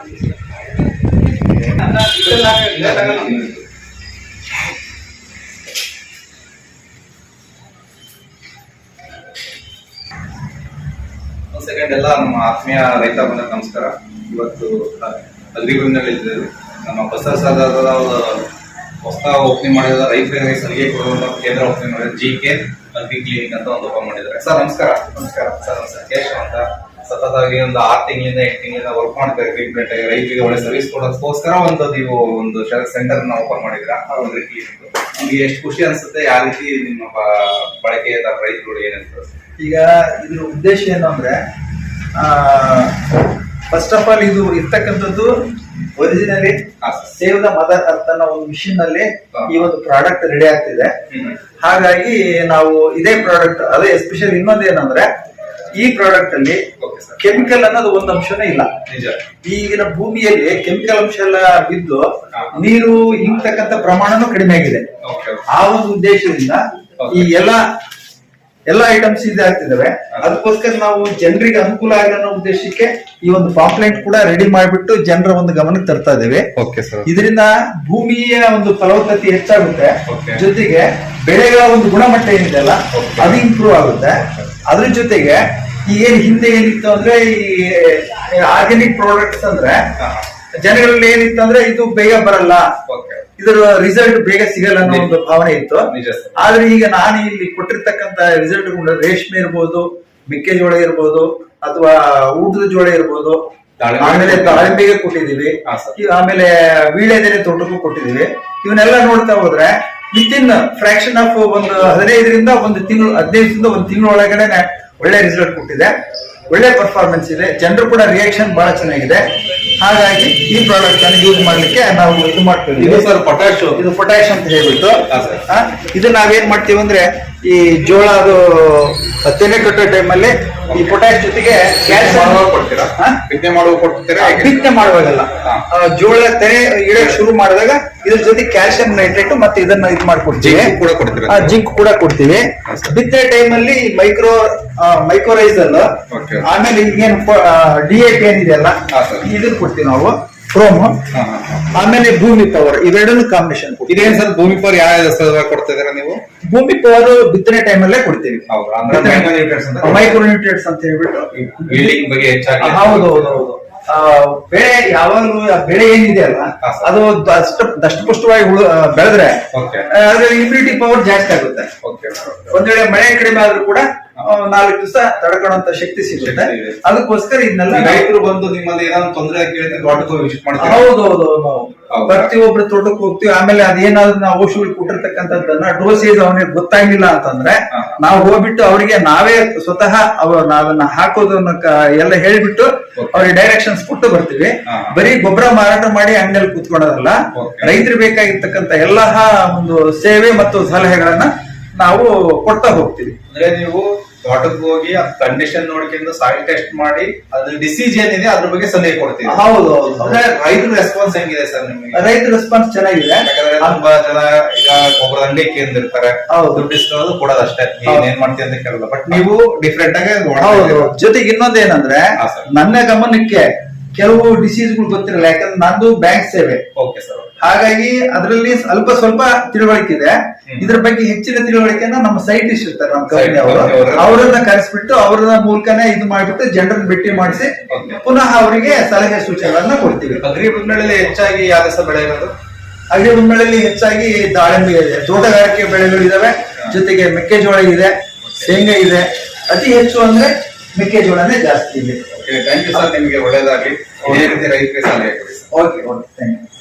Second ಎಲ್ಲ ನಮ್ಮ ಆತ್ಮೀಯ ರೈತ ಬಂದ ನಮಸ್ಕಾರ. ಇವತ್ತು ಅಗ್ರಿಗೂರಿನಲ್ಲಿ ಇದ್ದೇವೆ. ನಮ್ಮ ಬಸವಸಾದ ಹೊಸ ಓಪನಿಂಗ್ ಮಾಡಿದ ರೈತರಿಗೆ ಸಲಿಗೆ ಕೊಡುವಂತ ಕೇಂದ್ರ ಓಪನಿಂಗ್ ಮಾಡಿದ ಜಿ ಕೆ ಅಗ್ರಿ ಕ್ಲಿನಿಕ್ ಅಂತ ಒಂದು ಓಪನ್ ಮಾಡಿದ್ದಾರೆ. ಸರ್, ನಮಸ್ಕಾರ. ನಮಸ್ಕಾರ. ಸರ್, ನಮಸ್ಕಾರ. ಕೇಶವ್ ಅಂತ ಸತತವಾಗಿ ಒಂದು ಆರು ತಿಂಗಳಿಂದ ಎಂಟು ತಿಂಗಳಿಂದ ವರ್ಕ್ ಮಾಡ್ತಾರೆ ಟ್ರೀಟ್ಮೆಂಟ್ ಆಗಿ ರೈತರಿಗೆ ಒಳ್ಳೆ ಸರ್ವಿಸ್ ಕೊಡೋದಕ್ಕೋಸ್ಕರ ಒಂದು ನೀವು ಒಂದು ಸೆಂಟರ್ನ ಓಪನ್ ಮಾಡಿದ್ರ ಒಂದು ಕ್ಲಿನಿಕ್ ನಿಮ್ಗೆ ಎಷ್ಟು ಖುಷಿ ಅನ್ಸುತ್ತೆ? ಯಾವ ರೀತಿ ನಿಮ್ಮ ಬ- ಬಳಕೆ ರೈತರು ಏನಂತ ಈಗ ಇದ್ರ ಉದ್ದೇಶ ಏನು ಅಂದ್ರೆ ಫಸ್ಟ್ ಆಫ್ ಆಲ್ ಇದು ಇರ್ತಕ್ಕಂಥದ್ದು originally. Save the mother earth ಅನ್ನೋ ಒಂದು ಮಿಷಿನ್ನಲ್ಲಿ ಈ ಒಂದು ಪ್ರಾಡಕ್ಟ್ ರೆಡಿ ಆಗ್ತಿದೆ. ಹಾಗಾಗಿ ನಾವು ಇದೇ ಪ್ರಾಡಕ್ಟ್ ಅದೇ ಎಸ್ಪೆಷಲ್ ಇನ್ನೊಂದು ಏನಂದ್ರೆ ಈ ಪ್ರಾಡಕ್ಟ್ ಅಲ್ಲಿ ಕೆಮಿಕಲ್ ಅನ್ನೋದು ಒಂದು ಅಂಶನೇ ಇಲ್ಲ. ಈಗಿನ ಭೂಮಿಯಲ್ಲಿ ಕೆಮಿಕಲ್ ಅಂಶ ಎಲ್ಲ ಬಿದ್ದು ನೀರು ಹಿಂಗ್ತಕ್ಕಂತ ಪ್ರಮಾಣನೂ ಕಡಿಮೆ ಆಗಿದೆ. ಆ ಒಂದು ಉದ್ದೇಶದಿಂದ ಈ ಎಲ್ಲ ಎಲ್ಲ ಐಟಮ್ಸ್ ಇದೆ ಆಗ್ತಿದಾವೆ ಅದಕ್ಕೋಸ್ಕರ ನಾವು ಜನರಿಗೆ ಅನುಕೂಲ ಅನ್ನೋ ಉದ್ದೇಶಕ್ಕೆ ಈ ಒಂದು ಪಾಂಪ್ಲೆಂಟ್ ಕೂಡ ರೆಡಿ ಮಾಡಿಬಿಟ್ಟು ಜನರ ಒಂದು ಗಮನಕ್ಕೆ ತರ್ತಾ ಇದ್ದೇವೆ. ಇದರಿಂದ ಭೂಮಿಯ ಒಂದು ಫಲವತ್ತತೆ ಹೆಚ್ಚಾಗುತ್ತೆ. ಜೊತೆಗೆ ಬೆಳೆಗಳ ಒಂದು ಗುಣಮಟ್ಟ ಏನಿದೆ ಅಲ್ಲ ಅದು ಇಂಪ್ರೂವ್ ಆಗುತ್ತೆ. ಅದ್ರ ಜೊತೆಗೆ ಏನ್ ಹಿಂದೆ ಏನಿತ್ತು ಅಂದ್ರೆ ಈ ಆರ್ಗ್ಯಾನಿಕ್ ಪ್ರಾಡಕ್ಟ್ಸ್ ಅಂದ್ರೆ ಜನಗಳಲ್ಲಿ ಏನಿತ್ತು ಅಂದ್ರೆ ಇದು ಬೇಗ ಬರಲ್ಲ. ಇದರ ರಿಸಲ್ಟ್ ಬೇಗ ಸಿಗಲ್ಲ ಅನ್ನೋ ಒಂದು ಭಾವನೆ ಇತ್ತು. ಆದ್ರೆ ಈಗ ನಾನು ಇಲ್ಲಿ ಕೊಟ್ಟಿರ್ತಕ್ಕಂತ ರಿಸಲ್ಟ್ ರೇಷ್ಮೆ ಇರ್ಬೋದು ಮೆಕ್ಕೆಜೋಳ ಇರ್ಬೋದು ಅಥವಾ ಊಟದ ಜೋಳ ಇರ್ಬೋದು ಆಮೇಲೆ ದಾಳಿಂಬೆಗೆ ಕೊಟ್ಟಿದೀವಿ ಆಮೇಲೆ ವೀಳ್ಯದೆಲೆ ತೋಟಕ್ಕೂ ಕೊಟ್ಟಿದೀವಿ ಇವನ್ನೆಲ್ಲ ನೋಡ್ತಾ ಹೋದ್ರೆ ವಿತ್ ಇನ್ ಫ್ರಾಕ್ಷನ್ ಆಫ್ ಒಂದು ಹದಿನೈದರಿಂದ ಒಂದು ತಿಂಗಳು ಹದಿನೈದರಿಂದ ಒಂದು ತಿಂಗಳ ಒಳಗಡೆ ಒಳ್ಳೆ ರಿಸಲ್ಟ್ ಕೊಟ್ಟಿದೆ. ಒಳ್ಳೆ ಪರ್ಫಾರ್ಮೆನ್ಸ್ ಇದೆ. ಜನರು ಕೂಡ ರಿಯಾಕ್ಷನ್ ಬಹಳ ಚೆನ್ನಾಗಿದೆ. ಹಾಗಾಗಿ ಈ ಪ್ರಾಡಕ್ಟ್ ಅನ್ನು ಯೂಸ್ ಮಾಡ್ಲಿಕ್ಕೆ ನಾವು ಇದು ಮಾಡ್ತೀವಿ ಇದು ಸರ್ ಪೊಟ್ಯಾಶ್ ಇದು ಪೊಟ್ಯಾಶ್ ಅಂತ ಹೇಳ್ಬಿಟ್ಟು. ಇದು ನಾವೇನ್ ಮಾಡ್ತೀವಿ ಅಂದ್ರೆ ಈ ಜೋಳ ಅದು ತೆನೆ ಕಟ್ಟೋ ಟೈಮಲ್ಲಿ ಈ ಪೊಟ್ಯಾಶ್ ಜೊತೆಗೆ? ಬಿತ್ತನೆ ಮಾಡುವಾಗ ಕೊಡ್ತೀರಾ? ಬಿತ್ತನೆ ಮಾಡುವಾಗಲ್ಲ. ಜೋಳ ತೆನೆ ಇಡಕ್ ಶುರು ಮಾಡಿದಾಗ ಇದ್ರ ಜೊತೆ ಕ್ಯಾಲ್ಸಿಯಂ ನೈಟ್ರೇಟ್ ಮತ್ತೆ ಇದನ್ನ ಇದು ಮಾಡ್ಕೊಡ್ತೀವಿ. ಜಿಂಕ್ ಕೂಡ ಕೊಡ್ತೀರಾ? ಆ, ಜಿಂಕ್ ಕೂಡ ಕೊಡ್ತೀವಿ. ಬಿತ್ತನೆ ಟೈಮಲ್ಲಿ ಮೈಕ್ರೋ ಮೈಕ್ರೋರೈಸಲ್ Okay. ಆಮೇಲೆ ಈಗೇನು ಡಿ ಎ ಪಿ ಏನಿದೆಯಲ್ಲ ಇದನ್ನ ಕೊಡ್ತೀವಿ ನಾವು ಹಾ. ಆಮೇಲೆ ಭೂಮಿ ಪವರ್ ಇವೆರಡನ್ನು ಕಾಂಬಿನೇಷನ್ ಇದೇನ್ ಸರ್ ಭೂಮಿ ಪವರ್ ಯಾವ ಕೊಡ್ತಾ ಕೊಡ್ತಿದ್ದೀರಾ ನೀವು? ಭೂಮಿ ಪವರ್ ಬಿತ್ತನೆ ಟೈಮಲ್ಲೇ ಕೊಡ್ತೀವಿ. ಹೌದಾ? ಅಂದ್ರೆ ಅಂತ ಮೈಕ್ರೋ ನ್ಯೂಟ್ರಿಯೆಂಟ್ಸ್ ಅಂತ? ಹೇಳ್ಬಿಟ್ಟು. ಬಿಲ್ಡಿಂಗ್ ಬಗ್ಗೆ ಹೆಚ್ಚಾಗಿ ಹೌದು ಹೌದು ಹೌದು. ಬೆಳೆ ಯಾವಾಗಲೂ ಬೆಳೆ ಏನಿದೆ ಅಲ್ಲ ಅದು ದಷ್ಟ ದಷ್ಟಪುಷ್ಟವಾಗಿ ಬೆಳೆದ್ರೆ ಓಕೆ ಅದ್ರಲ್ಲಿ ಇಮ್ಯುನಿಟಿ ಪವರ್ ಜಾಸ್ತಿ ಆಗುತ್ತೆ. ಓಕೆ ಒಂದ್ ವೇಳೆ ಮಳೆ ಕಡಿಮೆ ಆದ್ರೂ ಕೂಡ ನಾಲ್ಕು ದಿವಸ ತಡ್ಕೊಳ್ಳುವಂತ ಶಕ್ತಿ ಸಿಗುತ್ತೆ ಅದಕ್ಕೋಸ್ಕರ ಇದನ್ನೆಲ್ಲ ರೈತರು ಬಂದು ನಿಮ್ಮಲ್ಲಿ ಏನಾದ್ರು ತೊಂದರೆ ಕೇಳಿದ್ರೆ ದೊಡ್ಡ ವಿಸಿಟ್ ಮಾಡ್ತಾರೆ ಹೌದು ಹೌದು ನಾವು? ಪ್ರತಿಯೊಬ್ರು ತೋಟಕ್ಕೆ ಹೋಗ್ತೀವಿ ಆಮೇಲೆ ಅದೇನಾದ್ರು ನಾವು ಔಷಧಿ ಕೊಟ್ಟಿರ್ತಕ್ಕಂಥದ್ದನ್ನ ಡೋಸೇಜ್ ಅವನಿಗೆ ಗೊತ್ತಾಗಿಲ್ಲ ಅಂತಂದ್ರೆ. ನಾವು ಹೋಗ್ಬಿಟ್ಟು ಅವರಿಗೆ ನಾವೇ ಸ್ವತಃ ಅವ್ರ ಅದನ್ನ ಹಾಕೋದನ್ನ ಎಲ್ಲ ಹೇಳ್ಬಿಟ್ಟು. ಅವ್ರಿಗೆ ಡೈರೆಕ್ಷನ್ಸ್ ಕೊಟ್ಟು ಬರ್ತೀವಿ. ಬರೀ ಗೊಬ್ಬರ ಮಾರಾಟ ಮಾಡಿ ಅಂಗಡಿಯಲ್ಲಿ ಕೂತ್ಕೊಳ್ಳೋದಲ್ಲ. ರೈತರು ಬೇಕಾಗಿರ್ತಕ್ಕಂಥ ಎಲ್ಲಾ ಒಂದು ಸೇವೆ ಮತ್ತು ಸಲಹೆಗಳನ್ನ ನಾವು ಕೊಡ್ತಾ ಹೋಗ್ತೀವಿ ಅಂದ್ರೆ ನೀವು ತೋಟಕ್ಕೆ ಹೋಗಿ ಅದ್ ಕಂಡೀಷನ್ ನೋಡ್ಕೊಂಡು ಸಾಯಿಲ್ ಟೆಸ್ಟ್ ಮಾಡಿ ಅದ್ರ ಡಿಸೀಸ್ ಏನಿದೆ ಅದ್ರ ಬಗ್ಗೆ ಸಲಹೆ ಕೊಡ್ತೀವಿ. ಹೌದು ಹೌದು ಅಂದ್ರೆ ರೈತರ ರೆಸ್ಪಾನ್ಸ್ ಹೆಂಗಿದೆ ಸರ್ ನಿಮಗೆ? ರೈತರ ರೆಸ್ಪಾನ್ಸ್ ಚೆನ್ನಾಗಿದೆ. ಯಾಕಂದ್ರೆ ತುಂಬಾ ಜನ ಈಗ ಗೊಬ್ಬರ ಅಂಗಡಿ ಕೇಂದಿರ್ತಾರೆ ಹೌದು. ದುಡ್ಡು ಇಸ್ಕೊಳ್ಳೋದು ಕೊಡೋದು ಅಷ್ಟೇ. ಏನ್ ಮಾಡ್ತೀಯ ಅಂತ ಕೇಳಲ್ಲ. ಬಟ್ ನೀವು ಡಿಫ್ರೆಂಟ್ ಆಗಿ ಹೌದು ಜೊತೆಗೆ ಇನ್ನೊಂದೇನಂದ್ರೆ. ನನ್ನ ಗಮನಕ್ಕೆ ಕೆಲವು ಡಿಸೀಸ್ಗಳು ಗೊತ್ತಿರಲ್ಲ. ಯಾಕಂದ್ರೆ ನಂದು ಬ್ಯಾಂಕ್ ಸೇವೆ. ಓಕೆ ಸರ್ ಹಾಗಾಗಿ ಅದರಲ್ಲಿ ಸ್ವಲ್ಪ ಸ್ವಲ್ಪ ತಿಳುವಳಿಕೆ ಇದೆ. ಇದ್ರ ಬಗ್ಗೆ ಹೆಚ್ಚಿನ ತಿಳುವಳಿಕೆಯನ್ನ ನಮ್ಮ ಸೈಂಟಿಸ್ಟ್ ಇರ್ತಾರೆ ನಮ್ಮ ಕಂಪನಿ ಅವರು. ಅವ್ರು. ಅವರನ್ನ ಕರೆಸ್ಬಿಟ್ಟು ಅವರ ಮೂಲಕನೇ ಇದು ಮಾಡ್ಬಿಟ್ಟು ಜನರನ್ನ ಭೇಟಿ ಮಾಡಿಸಿ ಪುನಃ ಅವರಿಗೆ ಸಲಹೆ ಸೂಚನೆಗಳನ್ನ ಕೊಡ್ತೀವಿ. ಅಗ್ರಿ ಬುಗ್ನಳ್ಳಿ ಹೆಚ್ಚಾಗಿ ಯಾವ ಬೆಳೆ ಇರೋದು ಅಗ್ರಿ ಬೆಳೆಯಲ್ಲಿ ಹೆಚ್ಚಾಗಿ ದಾಳಿಂಬೆ ಇದೆ. ತೋಟಗಾರಿಕೆ ಬೆಳೆಗಳು ಇದಾವೆ. ಜೊತೆಗೆ ಮೆಕ್ಕೆಜೋಳ ಇದೆ ಶೇಂಗಾ ಇದೆ. ಅತಿ ಹೆಚ್ಚು ಅಂದ್ರೆ ಮೆಕ್ಕೆಜೋಳನೇ ಜಾಸ್ತಿ ಇದೆ. ಥ್ಯಾಂಕ್ ಯು ಸರ್ ನಿಮಗೆ ಒಳ್ಳೇದಾಗಿ ಇದೇ ರೀತಿ ರೈತರಿಗೆ ಸಲಹೆ ಕೊಡಿ ಓಕೆ ಓಕೆ ಥ್ಯಾಂಕ್ ಯು